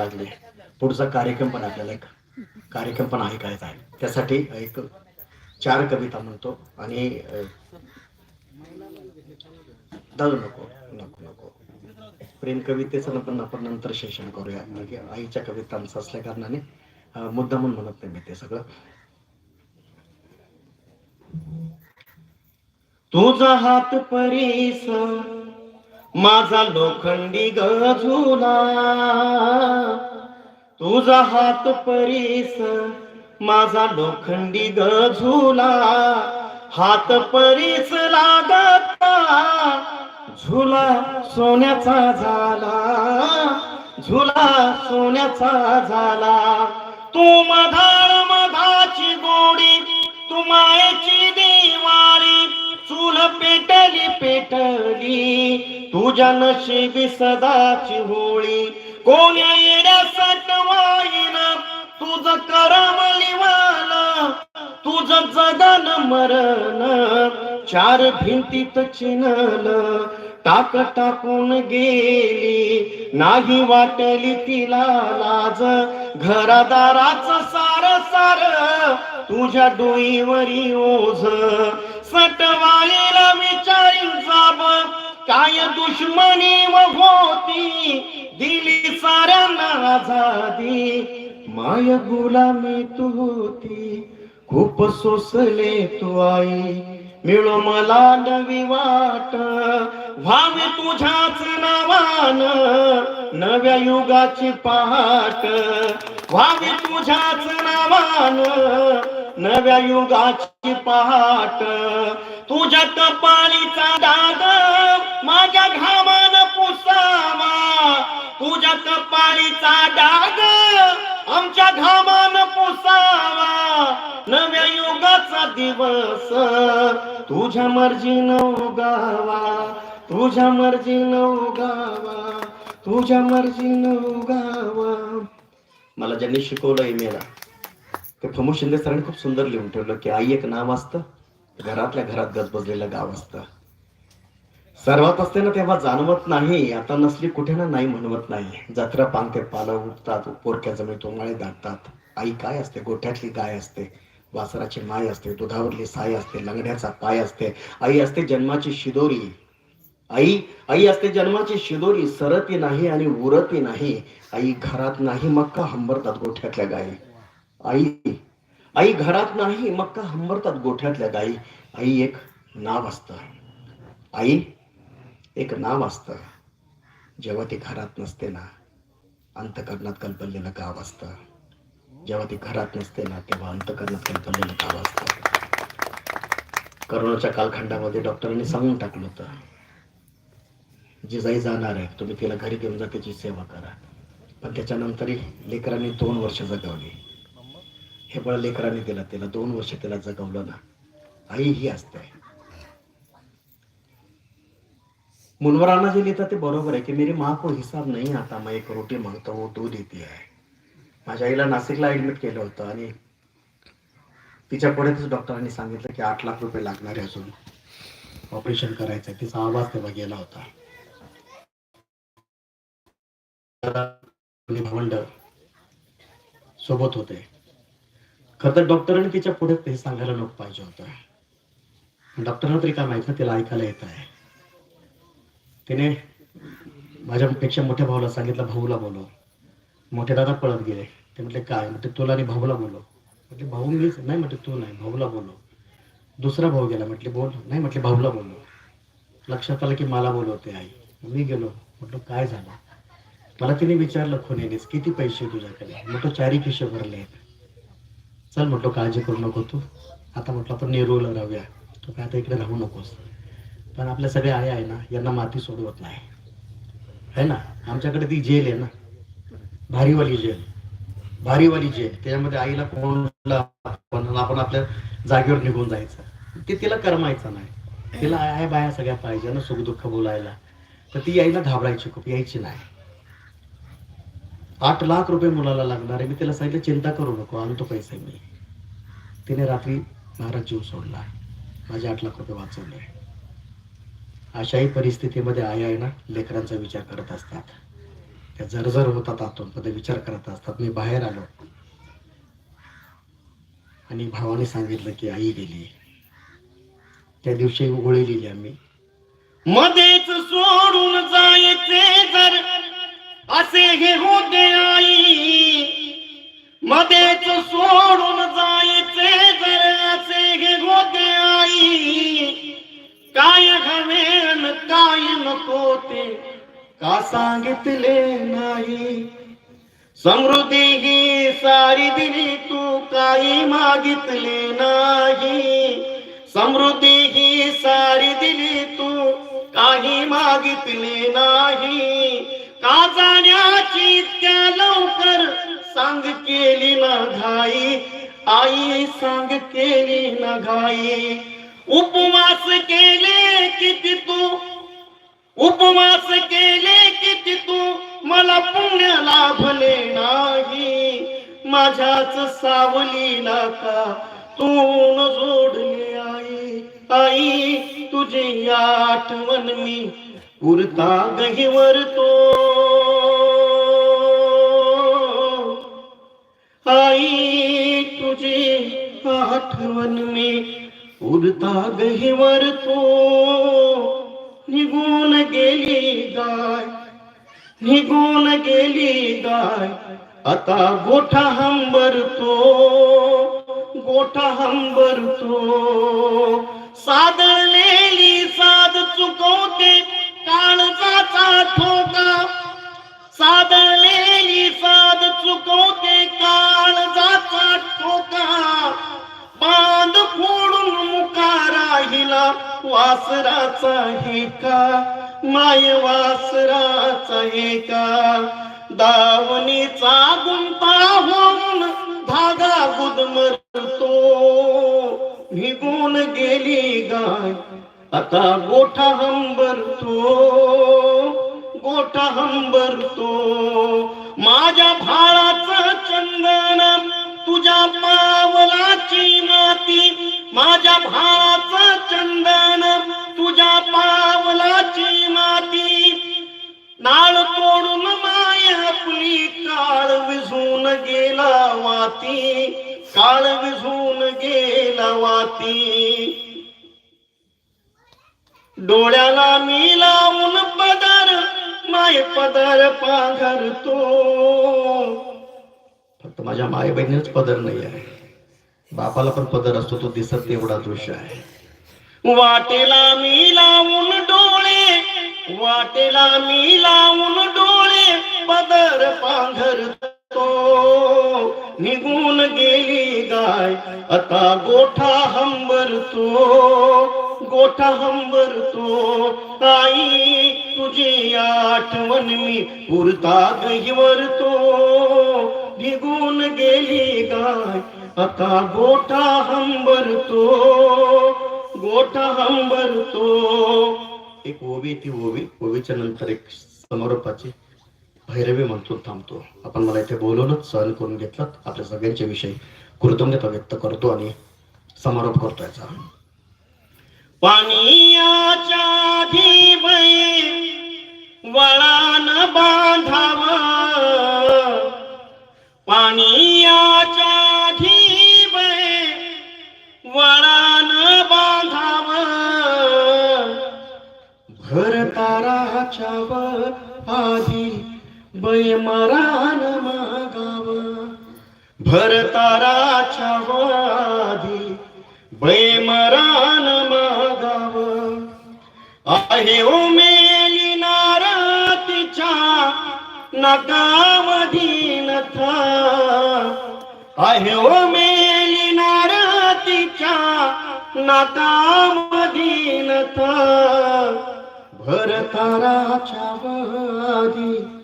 लागले. पुढचा कार्यक्रम पण आपल्याला एक कार्यक्रम पण ऐकायचा आहे. त्यासाठी एक चार कविता म्हणतो आणि दादू नको नको नको. प्रेम कवितेचं पण आपण नंतर सेशन करूया. म्हणजे आईच्या कवितांचं असल्या कारणाने मुद्दा म्हणून म्हणत नाही मी ते सगळं. तुझा हात परीस माझा लोखंडी गजुला तुझा हात परीस माझा लोखंडी गजुला हात परीस लागता झुला सोन्याचा झाला झुला सोन्याचा झाला. तू मधाळ मधाची गोडी तू मायेची दे चूल पेटली पेटली तुझ्या नशिबी सदाची होळी. कोण्या येड्या सटवाईन तुझ करमलीवाला तुझ जगन मरण. चार भिंतीत चिनल टाक टाकून गेली नाही वाटली तिला लाज. घरादाराच सार सार तुझ्या डोईवरी ओझ. सटवाईला विचारीन जाब काय दुश्मनी व होती दिली साऱ्यांना आझादी माय गुलामी तू होती खूप सोसले तू आई. मिळो मला नवी वाट व्हावी तुझ्याच नावान. नव्या युगाची पहाट व्हावी तुझ्याच नावान. नव्या युगाची पहाट. तुझ्या कपाळीचा डाग माझ्या घामान पुसावा. तुझ्या कपाळीचा डाग आमच्या घामान पुसावा. नव्या युगाचा दिवस तुझ्या मर्जीनं उगावा. तुझ्या मर्जीनं उगावा. तुझ्या मर्जीनं उगावा. मला ज्यांनी शिकवलंय मेला ते प्रमोद शिंदे सरांनी खूप सुंदर लिहून ठेवलं की आई एक नाव असतं घरातल्या घरात गजबजलेलं गाव असतं. सर्वात असते ना तेव्हा जाणवत नाही आता नसली कुठे ना नाही म्हणवत नाही. जत्रा पांगते पालं उठतात पोरक्या जमीन तोमाळे दाटतात. आई काय असते? गोठ्यातली गाय असते वासराची माय असते दुधावरली साय असते लंगड्याचा पाय असते. आई असते जन्माची शिदोरी. आई आई असते जन्माची शिदोरी सरती नाही आणि उरती नाही. आई घरात नाही मक्का हंबरतात गोठ्यातल्या गायी. आई आई घरात नाही मक्का हंबरतात गोठ्यातल्या गाई? आई एक नाव असतं. आई एक नाव असतं. जेव्हा ती घरात नसते ना अंतकरणात कल्पलेलं गाव असतं. जेव्हा ती घरात नसते ना तेव्हा अंतकरणात कल्पलेलं गाव असतं. करोनाच्या कालखंडामध्ये डॉक्टरांनी सांगून टाकलं होतं जिजाई जाणार आहे तुम्ही तिला घरी घेऊन जा त्याची सेवा करा. पण त्याच्यानंतरही लेकरांनी दोन वर्ष जगवली. हे बळ लेकरांनी दिलं तिला दोन वर्ष त्याला जगवलं ना. आई ही असते. मुनवरांना जे लिहितात ते बरोबर आहे की मेरी माँ को हिसाब नाही आता मैं एक रोटी मागतो वो दूध देती आहे. माझ्या आईला नाशिकला ऍडमिट केलं होतं आणि तिच्या पुढेच डॉक्टरांनी सांगितलं की आठ लाख रुपये लागणार आहे अजून. ऑपरेशन करायचं तिचा आवाज तेव्हा गेला होता. भावंड सोबत होते. खर तर डॉक्टरांनी तिच्या पुढे ते सांगायला लोक पाहिजे होतं. डॉक्टरांना तरी काय माहीत ना तिला ऐकायला येत आहे. तिने माझ्यापेक्षा मोठ्या भाऊला सांगितलं भाऊला बोलव. मोठे दादा पळत गेले. ते म्हटले काय? म्हटले तुला आणि भाऊला बोलव. म्हटले भाऊ मीच नाही म्हटले तू नाही. भाऊला बोलव. दुसरा भाऊ गेला म्हटले बोल. नाही म्हटले भाऊला बोलव. लक्षात आलं की मला बोलवते आई. मी गेलो. म्हटलं काय झालं? मला तिने विचारलं खुनेनेच किती पैसे तुझ्याकडे? म्हटलं चारी खिशे भरले आहेत. चल म्हटलं काळजी करू नको तू. आता म्हटलं आपण नेरूळला राहूया. तू काय आता इकडे राहू नकोस. पण आपल्या सगळ्या आई आहे ना यांना माती सोडवत नाही. है ना? आमच्याकडे ती जेल आहे ना. भारीवाली जेल. भारीवाली जेल. त्याच्यामध्ये आईला कोणला आपण आपल्या जागेवर निघून जायचं. ते तिला करमायचं नाही. तिला आय बाया सगळ्या पाहिजे ना सुखदुःख बोलायला. तर ती आईला घाबरायची खूप यायची नाही. आठ लाख रुपये मुलाला लागणार आहे. मी तिला सांगितलं चिंता करू नको आणतो पैसे मी. तिने रात्री महाराज जीव सोडला. माझे आठ लाख रुपये वाचवले. अशाही परिस्थितीमध्ये आई आहे ना लेकरांचा विचार करत असतात. त्या जरजर होतात आतून पण विचार करत असतात. मी बाहेर आलो. आणि भावाने सांगितलं की आई गेली. त्या दिवशी गोळी लिहिली आम्ही. मध्येच सोडून जायचे जर असे होते आई. मध्येच सोडून जायचे जर हे होते आई. काय हवेन काय नको ते का सांगितले नाही. समृद्धी ही सारी दिली तू काही मागितले नाही. समृद्धी ही सारी दिली तू काही मागितले नाही. का जाण्याची इतक्या लवकर सांग केली ना घाई? आई सांग केली ना घाई? उपवास केले किती तू? उपवास केले किती तू? मला पुण्य लाभले नाही. माझ्याच सावलीला का तू न जोडले आई? आई तुझी आठवण मी उरता गहीवर तो. आई तुझे आठवण मी उरता गहीवर तो. निघून गेली गाय निघून गेली गाय. आता गोठा हंबरतो गोठा हंबरतो सादळलेली साध चुकवते काळजाचा ठोका. साधलेली साध चुकवते काळजाचा ठोका. बांध फोडून मुका राहिला वासराचा हे माय वासराचा हे दावणीचा गुंता होऊन धागा गुदमरतो. निघून गेली गाय आता गोठा हंबरतो गोठा हंबरतो माझ्या भाळाचं चंदन तुझ्या पावलाची माती. माझ्या भाळाचं चंदन तुझ्या पावलाची माती. नाळ तोडून माय आपली काळ विझून गेला वाती. काळ विझून गेला वाती. डोळ्याला मी लावून पदार माय पदार पाघरतो. फक्त माझ्या माय बहिणीच पदर नाही आहे. बापाला पण पदर असतो तो दिसत एवढा दृश्य आहे. वाटेला मी लावून डोळे वाटेला मी लावून डोळे पदर पांघरतो. निघून गेली गाय. आता गोठा हंबरतो गोठा हंबरतो. आई तुझी आठवण मी पुरता गहिवरतो निघून गेली गाय आता गोठा हंबरतो गोठा हंबरतो. एक ओवी ती ओवी ओवीच्या नंतर एक समारोपाची. भैरवी म्हणतो थांबतो. आपण मला इथे बोलवलं सहन करून घेतलं आपल्या सगळ्यांच्या विषयी कृतज्ञता व्यक्त करतो आणि समारोप करतो याचा. बाई वळान बांधाव. बाई वळान बांधाव. भर ताराच्या व आधी बैमरान मागाव. भर ताराच्या बैमरान मागाव. आहे उमेली मेली नारतीच्या नकामधी आहे उमेली मेली नारतीच्या नकामधी नथा वादी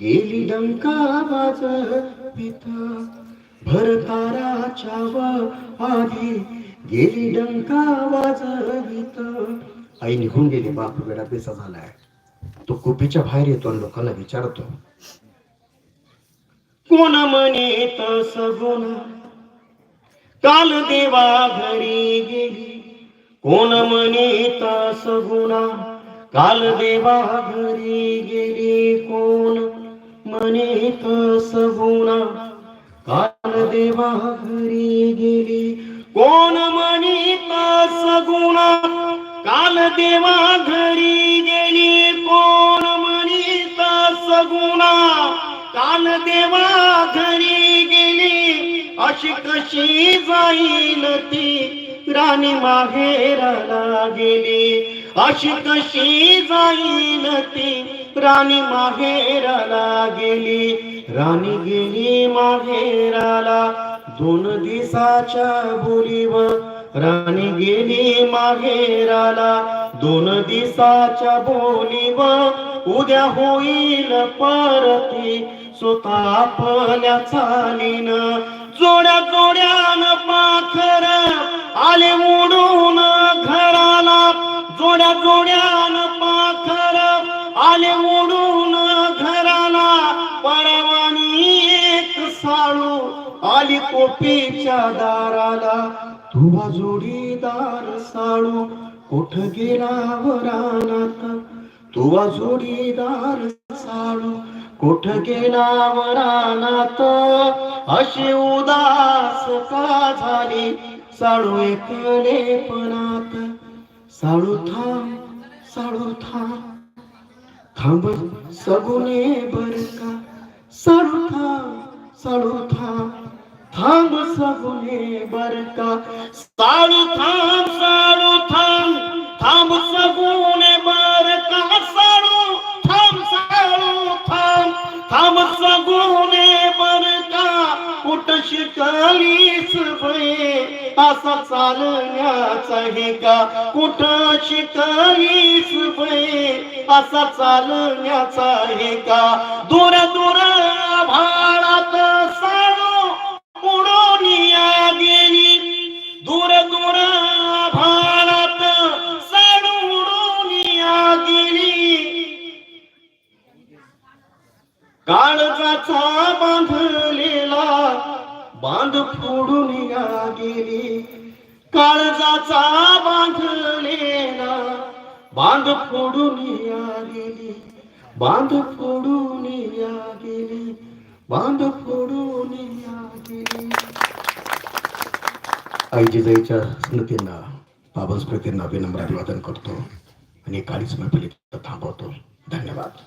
गेली डंका वाजवित भरताराच्या व आधी गेली डंका वाजवित आई निघून गेली बाप वेळा पेसा झालाय. तो कुपीच्या बाहेर येतो आणि लोकांना विचारतो. कोण म्हणे तस गुण? काल देवा घरी गेली. कोण म्हणे तस गुणा? काल देवा घरी गेली कोण? म्हणित सबुना काल देवा घरी गेली. कोण म्हणित सगुणा? काल देवा घरी गेली. कोण म्हणिता सगुणा? काल देवा घरी गेली. अशी कशी जाईल ती? राणी माहेराला गेली. अशी कशी जाईल ती? राणी माहेराला गेली राणी गेली माहेराला दोन दिसाच्या बोलीवर. राणी गेली माहेराला दोन दिसाच्या बोलीवर. उद्या होईल परती स्वतः आपल्या चालीन. जोड्या जोड्यान पाखर आले उडून घराला. जोड्या जोड्यान आले ओढून घराला परवानी एक साळू आली कोपीच्या दाराला. तुला जोडीदार साळू कोठ गेला वरानात तुवा जोडीदार साळू कोठ गेला वरानात अशी उदास का झाली साळू एकलेपणात? साळू थांब साळू थांब. थांब सगुने बर का साळू थांब साळू थांब थांब सगुने बर का साळू थांब साळू थांब थांब असा चालण्याचाही का? कुठ शिकलीस बै असा चालण्याचाही का? दूर दूर भाळात बांध फोडून या गेली बांध फोडून या गेली आई जिजाईच्या स्मृतींना बाबा स्मृतींना विनम्र अभिवादन करतो आणि काळीच मैफिलीत थांबवतो धन्यवाद